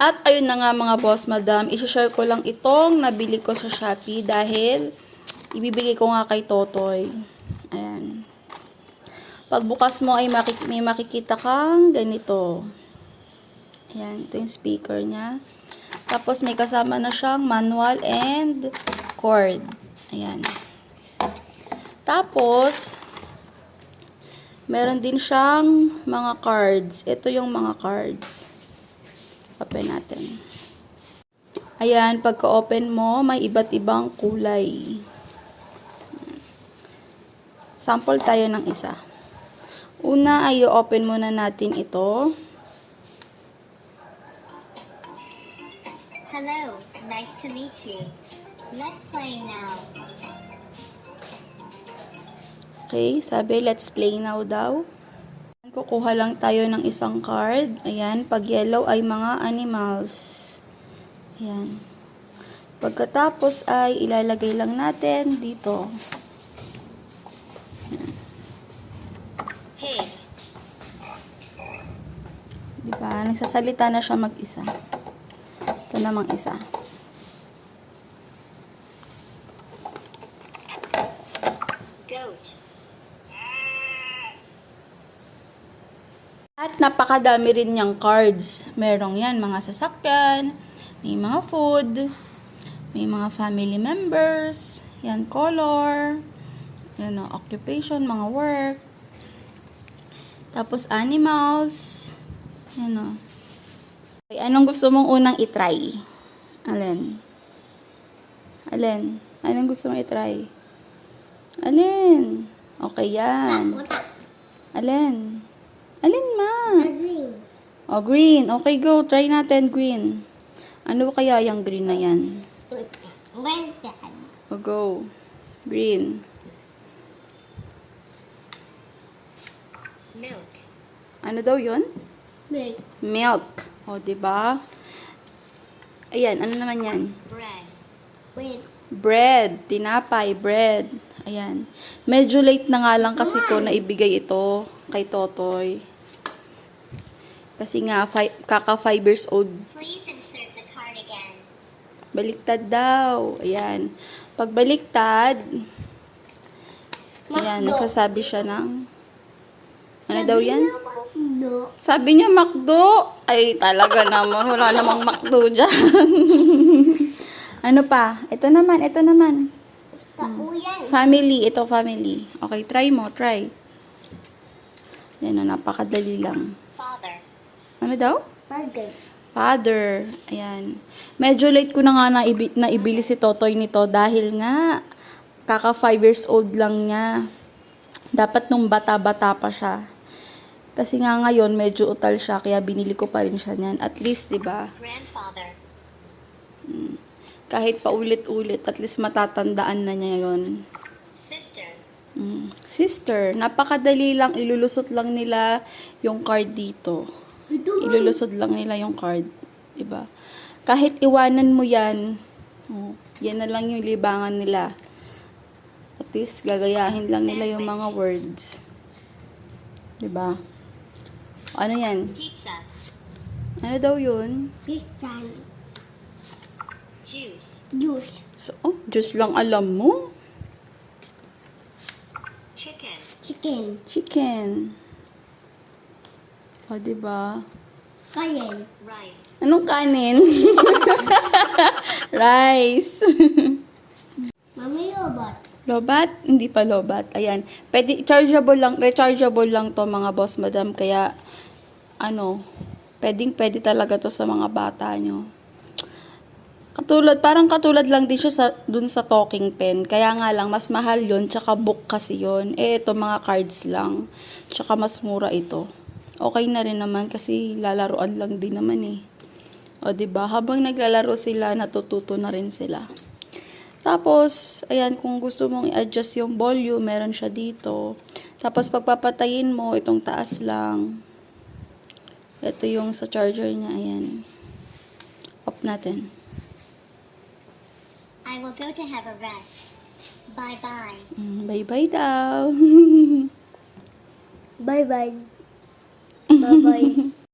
At ayun na nga mga boss, madam, isi-share ko lang itong nabili ko sa Shopee dahil ibibigay ko nga kay Totoy. Ayan. Pagbukas mo ay makik- may makikita kang ganito. Ayan, ito yung speaker niya. Tapos may kasama na siyang manual and cord. Ayan. Tapos, meron din siyang mga cards. Ito yung mga cards. Open natin. Ayan, pagka-open mo, may iba't ibang kulay. Sample tayo ng isa. Una ay open muna natin ito. Hello, nice to meet you. Let's play now. Okay, sabi let's play now daw. Kukuha lang tayo ng isang card. Ayan, pag yellow ay mga animals. Ayan. Pagkatapos ay ilalagay lang natin dito. Pig, Diba? Nagsasalita na siya mag-isa. Ito namang isa. At napakadami rin niyang cards. Merong yan, mga sasakyan, may mga food, may mga family members, yan, color, yan o, occupation, mga work, tapos animals, yan o. Okay, anong gusto mong unang itry? Alin? Alin? Anong gusto mong itry? Alin? Okay, yan. Alin? Alin ma? green, O, green. Okay, go. Try natin green. Ano kaya yung green na yan? where's that? O, go. Green. Milk, Ano daw yun? milk, Milk. O, diba? Ayan, ano naman yan? bread, bread, Bread. Tinapay. Bread. Ayan. Medyo late na nga lang kasi ko na ibigay ito kay Totoy. Kasi nga, fi- kaka 5 years old please insert the card again. Baliktad daw. Ayan. Pag baliktad, ayan, nagsasabi siya ng, ano daw yan? No. Sabi niya, Makdo. Ay, talaga naman. Wala namang Makdo dyan. ano pa? Ito naman, ito naman. Kauyan. Family. Ito, family. Okay, try mo, try. Yan napakadali lang. Father, Ano daw? burger, Father. Ayan. Medyo late ko na nga naibi, naibili si Totoy nito dahil nga kaka 5 years old lang niya. Dapat nung bata-bata pa siya. Kasi nga ngayon medyo utal siya kaya binili ko pa rin siya niyan. At least, 'di ba? grandfather, Kahit paulit-ulit, at least matatandaan na niya 'yon. sister, Mm. Sister, napakadali lang ilulusot lang nila yung card dito. Ilulusot lang nila yung card, 'di ba? Kahit iwanan mo 'yan, oh, 'yan na lang yung libangan nila. At least gagayahin lang nila yung mga words. 'Di ba? Ano 'yan? pizza, Ano daw 'yun? pizza, juice, juice, So, oh, just lang alam mo. chicken, chicken, Chicken. O, 'di ba? kayen, rice, Anong kanin? Rice. mami robot, Lobat? Hindi pa lobat. Ayan. Pwede, chargeable lang, rechargeable lang to mga boss madam. Kaya, ano, pwedeng pwede talaga to sa mga bata nyo. Katulad, parang katulad lang din siya sa, dun sa talking pen. Kaya nga lang, mas mahal yon tsaka book kasi yon Eh, ito mga cards lang. Tsaka mas mura ito. Okay na rin naman kasi lalaruan lang din naman eh. O, 'di ba Habang naglalaro sila, natututo na rin sila. Tapos, ayan, kung gusto mong i-adjust yung volume, meron siya dito. Tapos, pagpapatayin mo, itong taas lang. Ito yung sa charger niya, ayan. Off natin. I will go to have a rest. Bye-bye. Mm, Bye-bye daw. Bye-bye. Bye-bye.